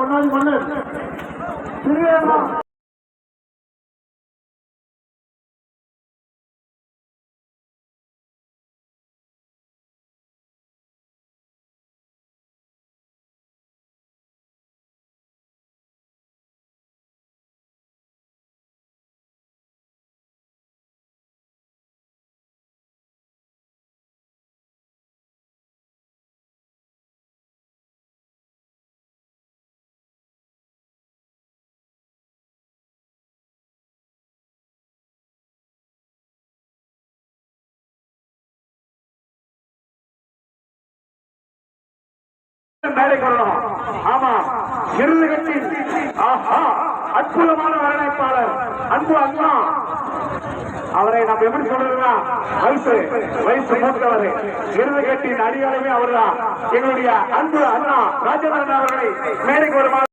முன்னாடி மன்னன் மேடைக்கு கொள்ளலாம் ஆமா. இருந்து கட்டி ஆஹா அற்புதமான வரவேற்பாளர் அன்பு அண்ணா அவரை நம்ம எப்படி சொல்றதுன்னா வயசு வயசு மூத்தவர். இருந்து கட்டின் அடியாளமே அவர்தான். எங்களுடைய அன்பு அண்ணா ராஜேந்திரன் அவர்களை மேடைக்கு வருமாறு